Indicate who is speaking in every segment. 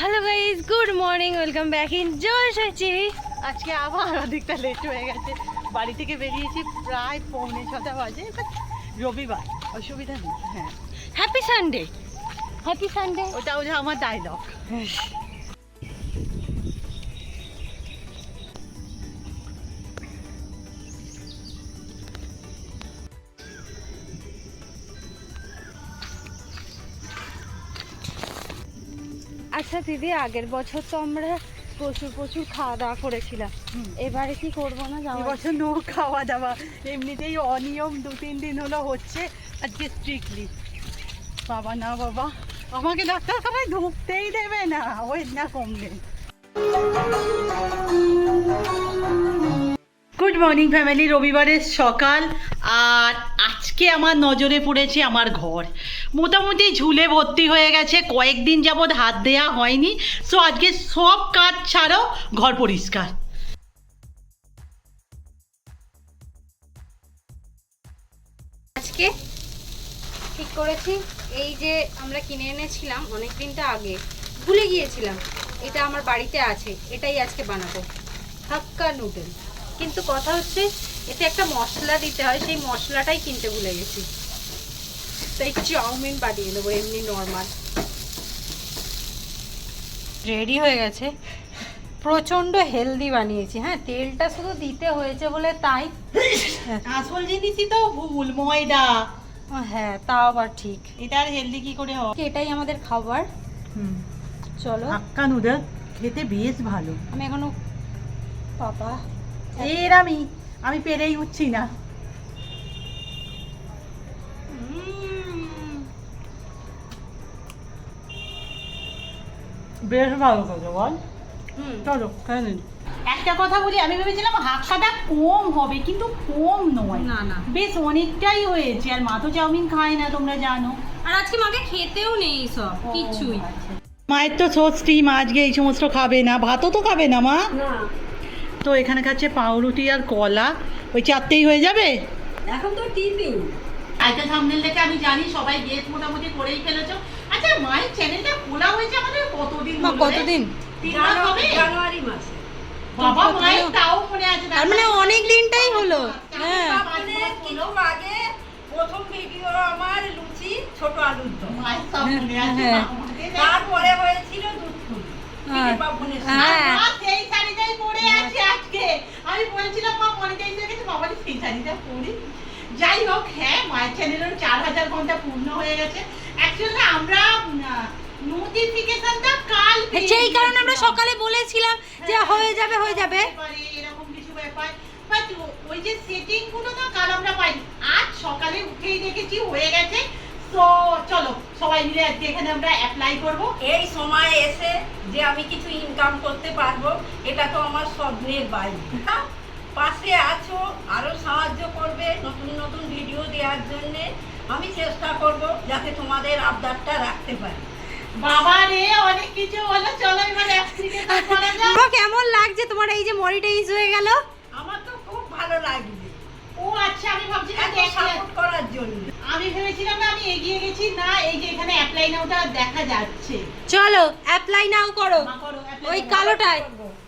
Speaker 1: Hello guys good morning welcome back in Joy Sachi
Speaker 2: আজকে আবার অনেকটা লেট হয়ে গেছে। বাড়ি থেকে বেরিয়েছি প্রায় পৌনে ছটা বাজে রবিবার। অসুবিধা নেই হ্যাঁ।
Speaker 1: হ্যাপি সানডে হ্যাপি সানডে
Speaker 2: ওটা ওটা আমার ডায়লগ
Speaker 1: আচ্ছা দিদি আগের বছর তো আমরা প্রচুর প্রচুর খাওয়া দাওয়া করেছিলাম। এবারে কি করব না যাওয়া
Speaker 2: বছর নো খাওয়া দাওয়া। এমনিতেই অনিয়ম দু তিন দিন হলো হচ্ছে আজকে স্ট্রিক্টলি বাবা না বাবা আমাকে ডাক্তারখানায় ঢুকতেই দেবে না। ওয়েট না কমলে গুড মর্নিং ফ্যামিলি রবিবারের সকাল, আর আজকে আমার নজরে পড়েছে আমার ঘর। মোটামুটি ঝুলে ভর্তি হয়ে গেছে, কয়েকদিন যাবৎ হাত দেওয়া হয়নি। সো আজকে সব কাজ ছাড়াও ঘর পরিষ্কার।
Speaker 1: আজকে ঠিক করেছি, এই যে আমরা কিনে এনেছিলাম অনেক দিনটা আগে, ভুলে গিয়েছিলাম, এটা আমার বাড়িতে আছে, এটাই আজকে বানাবো, হাক্কা নুডল কিন্তু কথা হচ্ছে এতে একটা মশলা দিতে হয় সেই মশলাটাই কিনতে ভুলে গেছি। তাই চাউমিন বানিয়ে নেব এমনি নর্মাল রেডি হয়ে গেছে। প্রচণ্ড হেলদি বানিয়েছি হ্যাঁ তেলটা শুধু দিতে হয়েছে বলে তাই।
Speaker 2: আসল জিনিসই তো ভুল ময়দা।
Speaker 1: হ্যাঁ তাও আবার ঠিক।
Speaker 2: এটা আর হেলদি কি করে হয়?
Speaker 1: এটাই আমাদের খাবার? চলো।
Speaker 2: হাক্কা নুডল খেতে বেশ ভালো।
Speaker 1: আমি এখনও পাপা
Speaker 2: এর আমি আমি পেরেই উঠছি না। বেশ ভালো কথা বল। চলো খেয়ে নিন একটা কথা বলি আমি ভেবেছিলাম হাক্কাটা কম হবে কিন্তু কম নয়।
Speaker 1: না না।
Speaker 2: বেশ অনেকটাই হয়েছে আর মা তো চাউমিন খায় না তোমরা জানো।
Speaker 1: আর আজকে মাকে খেতেও নেই সব কিছুই
Speaker 2: মায়ের তো ষষ্ঠী মা আজকে এই সমস্ত খাবে না ভাতও তো খাবে না মা?
Speaker 1: না।
Speaker 2: তো এখানে খাচ্ছে পাউরুটি আর কলা। ওই চারটেই হয়ে যাবে?
Speaker 1: এখন তো টিফিন।
Speaker 2: আজকে সামনের দেখে আমি জানি সবাই গেট মোটামুটি করেই ফেলেছো। আচ্ছা মায়ের চ্যানেলটা খোলা হয়েছে আমাদের কতদিন?
Speaker 1: কতদিন?
Speaker 2: তিন মাস
Speaker 3: জানুয়ারি মাসে।
Speaker 2: বাবা মায়ের তাও মনে আছে
Speaker 1: তার মানে অনেক দিনটাই হলো। হ্যাঁ।
Speaker 3: তারপরে কিছু আগে প্রথম ভিডিও আমার লুচি ছোট আলুর দম।
Speaker 2: মায়ের সব মনে আছে
Speaker 1: হ্যাঁ।
Speaker 3: তারপরে হয়েছিল দুধ
Speaker 1: হ্যাঁ। হ্যাঁ।
Speaker 2: সেই শাড়িটাই পরে আছে আজকে। আমি বলছিলাম মা মনিটাইজ হয়ে বাবা সেই শাড়িটা পরি। যাই হোক হ্যাঁ মায়ের চ্যানেলের চার হাজার ঘণ্টা পূর্ণ হয়ে গেছে। অ্যাকচুয়ালি আমরা নোটিফিকেশনটা কাল
Speaker 1: সেই কারণে আমরা সকালে বলেছিলাম যে
Speaker 2: হ্যাঁ,
Speaker 1: যাবে হয়ে যাবে।
Speaker 2: এরকম কিছু ব্যাপার। বাট ওই যে সেটিংগুলো না কাল আমরা পাই আজ সকালে উঠেই দেখেছি হয়ে গেছে। তো চলো সবাই মিলে আজকে এখানে আমরা অ্যাপ্লাই করব।
Speaker 3: এই সময় এসে যে আমি কিছু ইনকাম করতে পারব এটা তো আমার স্বপ্নের বাইরে? পাশে আছো আরও সাহায্য করবে নতুন নতুন ভিডিও দেওয়ার জন্য। আমি চেষ্টা করব যাতে তোমাদের আবদারটা রাখতে পারি।
Speaker 2: বাবা রে অনেক কিছু হলো চলো এবার অ্যাপ্লিকেশন করা যাক।
Speaker 1: কেমন লাগছে তোমার এই যে মনিটাইজ হয়ে গেল?
Speaker 3: আমার তো খুব ভালো লাগবে
Speaker 2: ও আচ্ছা আমি ভাবছিলাম
Speaker 3: এত
Speaker 2: যে
Speaker 3: সাপোর্ট করার জন্য।
Speaker 2: আমি ভেবেছিলাম না আমি এগিয়ে গেছি না এই যে এখানে অ্যাপ্লাই নাওটা দেখা যাচ্ছে।
Speaker 1: চলো অ্যাপ্লাই নাও করো। ওই। কালোটায়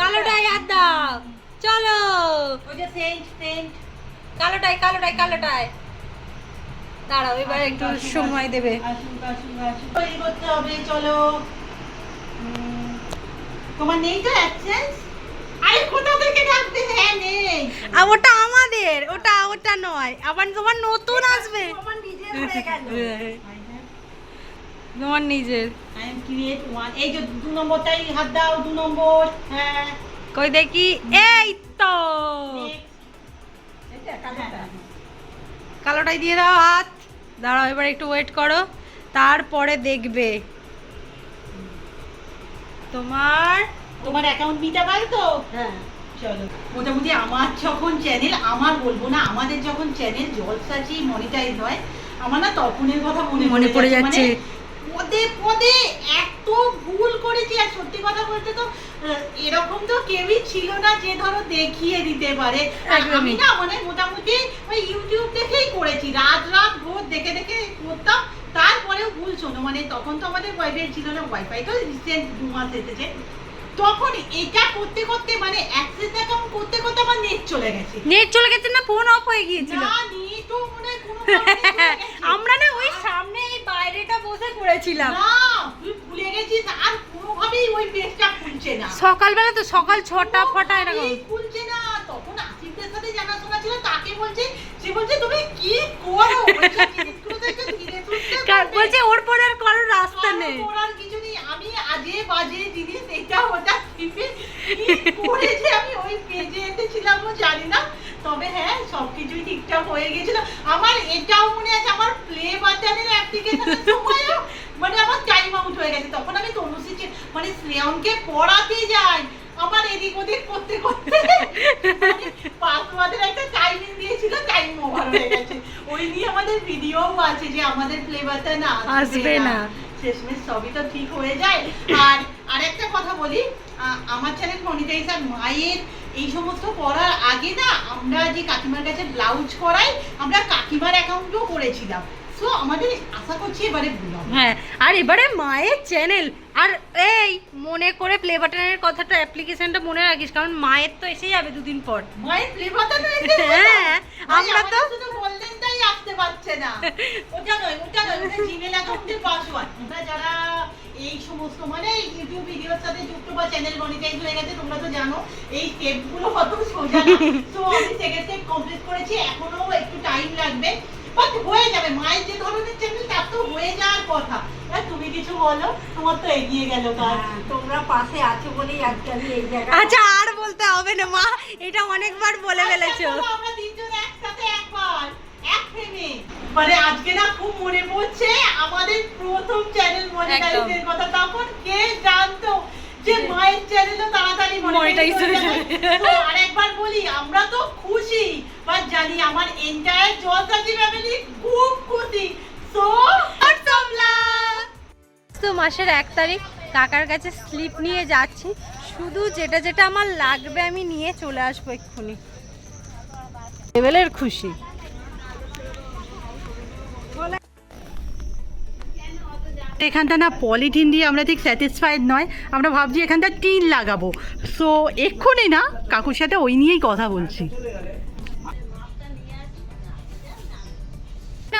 Speaker 1: কালোটায় হাত দাও। চলো।
Speaker 2: ওই যে সেন্ট সেন্ট
Speaker 1: কালোটায় কালোটায় কালোটায়। দাঁড়াও এবার একটু সময় দেবে।
Speaker 2: করতে হবে চলো। তোমার নেই তো অ্যাবসেন্স আরে কোথা থেকে ডাকতে হ্যাঁ নেই।
Speaker 1: আর ওটা আমাদের ওটা ওটা নয়। আবার তোমার নতুন আসবে।
Speaker 3: আমার নিজের হয়ে গেল।
Speaker 1: তোমার নিজের।
Speaker 2: আই এম ক্রিয়েট ওয়ান এই যে দু নম্বরটাই হাত দাও দু নম্বর। হ্যাঁ।
Speaker 1: কই দেখি? এই তো।
Speaker 2: হ্যাঁ।
Speaker 1: কালোটাই দিয়ে দাও হাত। দাঁড়াও এবার একটু ওয়েট করো। তারপরে দেখবে। তোমার
Speaker 2: তোমার অ্যাকাউন্ট দিতে পারো তো?
Speaker 3: হ্যাঁ।
Speaker 2: চলো। মোটামুটি আমার যখন চ্যানেল আমার বলব না আমাদের যখন চ্যানেল জলসাচি মনিটাইজ হয় আমার না তখনের কথা মনে
Speaker 1: মনে পড়ে যাচ্ছে।
Speaker 2: মানে পদে পদে এত ভুল করেছি আর সত্যি কথা বলতে তো এরকম তো কেউই ছিল না যে ধরো দেখিয়ে দিতে পারে। আমি না মানে মোটামুটি ওই ইউটিউব দেখেই করেছি। রাত রাত ভোর দেখে দেখে করতাম তারপরেও ভুল শোনো। মানে তখন তো আমাদের ওয়াইফাই ছিল না ওয়াইফাই তো রিসেন্ট দু মাস এসেছে। তখন এটা করতে করতে মানে অ্যাক্সেস অ্যাকাউন্ট করতে করতে আমার নেট চলে গেছে।
Speaker 1: নেট চলে গেছে না ফোন অফ হয়ে গিয়েছিল?
Speaker 2: না নেটও মনে হয় কোনো।
Speaker 1: আমরা না ওই সামনে এই বাইরেটা বসে করেছিলাম
Speaker 2: না তুই ভুলে গেছিস আর কোনোভাবেই ওই পেজটা খুলছে না।
Speaker 1: সকালবেলা তো সকাল ছটা ফটা এরকম।
Speaker 2: খুলছে না। তখন আসিফদের সাথে জানাশোনা ছিল তাকে বলছে সে বলছে তুমি কি করো?
Speaker 1: বলছে ওর পরে আর কারোর রাস্তা নেই।
Speaker 2: করার কিছু নেই। আমি আজে বাজে জিনিস এটা ওটা টিপে কি করে যে আমি ওই পেজে এসেছিলাম ও জানি না তবে হ্যাঁ ঠিকঠাক হয়ে গেছিল আমার এটাও মনে আছে আমার প্লে বাটনের অ্যাপ্লিকেশনের সময়ও। মানে আমার টাইম আউট হয়ে গেছে। তখন আমি তনুশ্রী চে- মানে শ্রেয়নকে পড়াতে যাই। আমার এদিক ওদিক করতে করতে। পাসওয়ার্ডের একটা টাইমিং দিয়েছিল টাইম ওভার হয়ে গেছে। ওই নিয়ে আমাদের ভিডিওও আছে যে আমাদের প্লে বাটন
Speaker 1: আসবে না।
Speaker 2: শেষমেশ সবই তো ঠিক হয়ে যায়। আর আরেকটা কথা বলি আমার চ্যানেল মনিটাইজার মায়ের এই সমস্ত করার আগে না আমরা যে কাকিমার কাছে ব্লাউজ করাই আমরা কাকিমার অ্যাকাউন্টও করেছিলাম। সো আমাদের আশা করছি এবারে
Speaker 1: হ্যাঁ আর এবারে মায়ের চ্যানেল আর এই মনে করে প্লে বাটনের কথাটা অ্যাপ্লিকেশনটা মনে রাখিস কারণ মায়ের তো এসে যাবে দুদিন পর।
Speaker 2: মায়ের প্লে বাটন
Speaker 1: হ্যাঁ, আমরা
Speaker 2: আমরা তো আসতে পারছে না। ওটা নয় ওটা নয় ওটা জিমেল অ্যাকাউন্টের পাসওয়ার্ড। তোমরা যারা এই সমস্ত মানে ইউটিউব ভিডিওর সাথে যুক্ত বা চ্যানেল মনিটাইজ হয়ে গেছে তোমরা তো জানো এই স্টেপগুলো কত সোজা না। তো আমি সেকেন্ড স্টেপ কমপ্লিট করেছি এখনও একটু টাইম লাগবে। বাট হয়ে যাবে মায়ের যে ধরনের চ্যানেল তার তো হয়ে যাওয়ার কথা। তুমি কিছু বলো তোমার তো এগিয়ে গেল কাজ।
Speaker 3: হ্যাঁ, তোমরা পাশে আছো বলেই আজকে আমি এই জায়গায়
Speaker 1: আচ্ছা আর বলতে হবে না মা এটা অনেকবার বলে ফেলেছো।
Speaker 2: আচ্ছা, আমরা তিনজন এক ফ্রেমে মানে আজকে না খুব মনে পড়ছে আমাদের প্রথম চ্যানেল মনিটাইজের কথা। তখন কে জানতো যে মায়ের চ্যানেলও তাড়াতাড়ি মনিটাইজ হয়ে যাবে। তো আরেকবার বলি আমরা তো খুশি বাট জানি আমার এন্টায়ার ফ্যামিলি খুব খুশি। সো
Speaker 1: তো মাসের এক তারিখ কাকার কাছে স্লিপ নিয়ে যাচ্ছি। শুধু যেটা যেটা আমার লাগবে আমি নিয়ে চলে আসব এক্ষুনি। লেভেলের খুশি।
Speaker 2: এখানটা না পলিথিন দিয়ে আমরা ঠিক স্যাটিসফাইড নয়, আমরা ভাবছি এখানটা টিন লাগাবো। সো এক্ষুনি না কাকুর সাথে ওই নিয়েই কথা বলছি।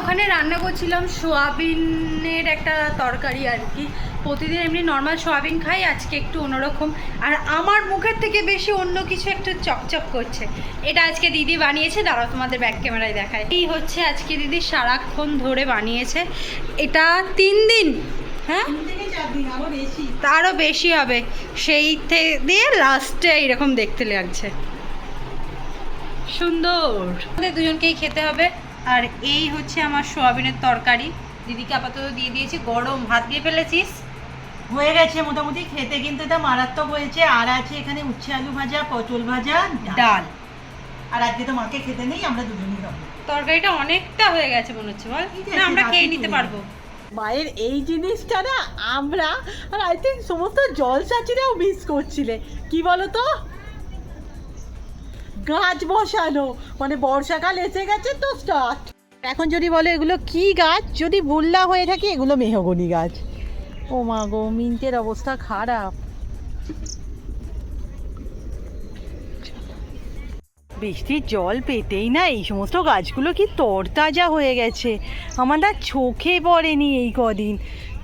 Speaker 1: ওখানে রান্না করছিলাম সোয়াবিনের একটা তরকারি আর কি। প্রতিদিন এমনি নর্মাল সোয়াবিন খাই আজকে একটু অন্যরকম। আর আমার মুখের থেকে বেশি অন্য কিছু একটু চকচক করছে। এটা আজকে দিদি বানিয়েছে দাঁড়াও তোমাদের ব্যাক ক্যামেরায় দেখায় এই হচ্ছে আজকে দিদি সারাক্ষণ ধরে বানিয়েছে। এটা তিন দিন হ্যাঁ? তারও বেশি। হবে। সেই দিয়ে লাস্টে এরকম দেখতে লাগছে। সুন্দর। আমাদের দুজনকেই খেতে হবে। আর এই হচ্ছে আমার সোয়াবিনের তরকারি। দিদিকে আপাতত দিয়ে দিয়েছি গরম ভাত দিয়ে ফেলেছিস?
Speaker 2: হয়ে গেছে মোটামুটি খেতে কিন্তু এটা মারাত্মক হয়েছে। আর আছে এখানে উচ্ছে আলু ভাজা পটল ভাজা ডাল। আর আজকে তো মাকে খেতে নেই আমরা দুজনই খাব।
Speaker 1: তরকারিটা অনেকটা হয়ে গেছে মনে হচ্ছে বল? না আমরা খেয়ে নিতে পারব।
Speaker 2: মায়ের এই জিনিসটা না আমরা আর আই থিঙ্ক সমস্ত জলসাচিরাও মিস করছিলে। কি বলো তো গাছ বসানো। মানে বর্ষাকাল এসে গেছে তো স্টার্ট এখন যদি বলো এগুলো কি গাছ, যদি ভুল না হয়ে থাকে এগুলো মেহগনি গাছ। ও মা গো, মিন্টের অবস্থা খারাপ। বৃষ্টির জল পেতেই না এই সমস্ত গাছগুলো কি তরতাজা হয়ে গেছে। আমার না চোখে পড়েনি এই কদিন।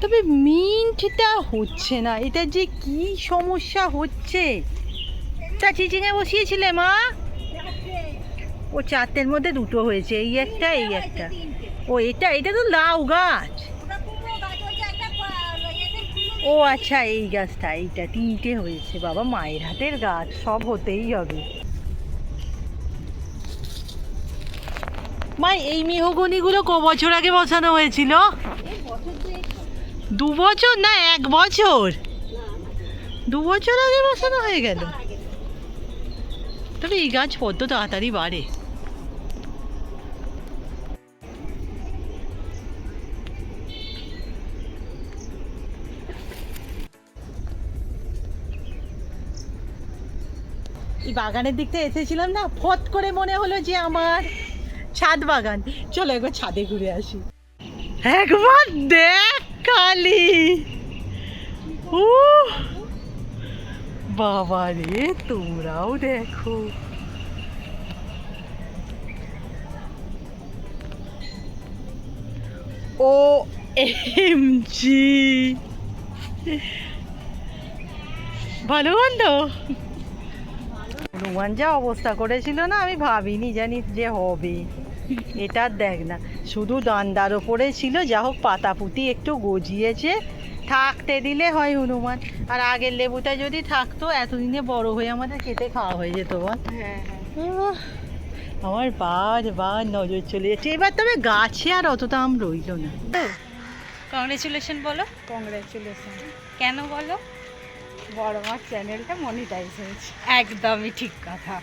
Speaker 2: তবে মিন্টটা হচ্ছে না এটা যে কি সমস্যা হচ্ছে? তা চিচিঙে বসিয়েছিলে মা? ও চারটের মধ্যে দুটো হয়েছে, এই একটা এই একটা। ও, এটা এটা তো লাউ গাছ। ও আচ্ছা এই গাছটা, এইটা তিনটে হয়েছে। বাবা, মায়ের হাতের গাছ, সব হতেই হবে। মা, এই মেহগনিগুলো ক বছর আগে বসানো হয়েছিল? দু বছর? না, এক বছর। দু বছর আগে বসানো হয়ে গেল। তবে এই গাছ কত তাড়াতাড়ি বাড়ে। এই বাগানের দিকটা এসেছিলাম না, ফট করে মনে হলো যে আমার ছাদ বাগান। চলো একবার ছাদে ঘুরে আসি। একবার দেখ কালি। ও বাবা রে, তোমরাও দেখো। O M G. ভালো বলল হনুমান যা অবস্থা করেছিল না আমি ভাবিনি জানি যে হবে। এটা দেখ না শুধু ডান্ডার ওপরে ছিল যা হোক পাতা পুঁতি একটু গজিয়েছে থাকতে দিলে হয় হনুমান। আর আগের লেবুটা যদি থাকতো এতদিনে বড় হয়ে আমাদের খেতে খাওয়া হয়ে যেত বল।
Speaker 1: হ্যাঁ
Speaker 2: আহ, আমার বার বার নজর চলে যাচ্ছে। এবার তবে গাছে আর অতটা আম রইল না।
Speaker 1: কংগ্রেচুলেশন বলো।
Speaker 2: কংগ্রাচুলেশন।
Speaker 1: কেন বলো?
Speaker 2: বড় মার চ্যানেলটা মনিটাইজ হয়েছে।
Speaker 1: একদমই ঠিক কথা।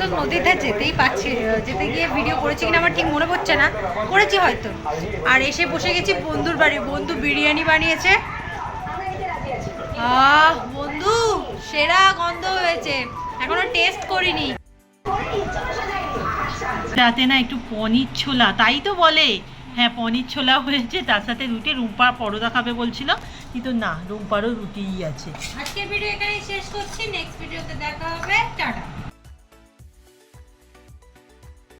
Speaker 1: তো নদীতে যেতেই পারছি যেতে গিয়ে ভিডিও করেছি কিনা আমার ঠিক মনে পড়ছে না। করেছি হয়তো। আর এসে বসে গেছি বন্ধুর বাড়ি বন্ধু বিরিয়ানি বানিয়েছে। আহ বন্ধু সেরা গন্ধ হয়েছে। এখনও টেস্ট করিনি।
Speaker 2: রাতে না একটু পনির ছোলা তাই তো বলে। হ্যাঁ পনির ছোলা হয়েছে, তার সাথে রুটি, রুম্পা পরোটা খাবে বলছিল। কিন্তু না, রুম্পারও রুটিই আছে।
Speaker 1: আজকের ভিডিও এখানেই শেষ করছি নেক্সট ভিডিওতে দেখা হবে। টাটা।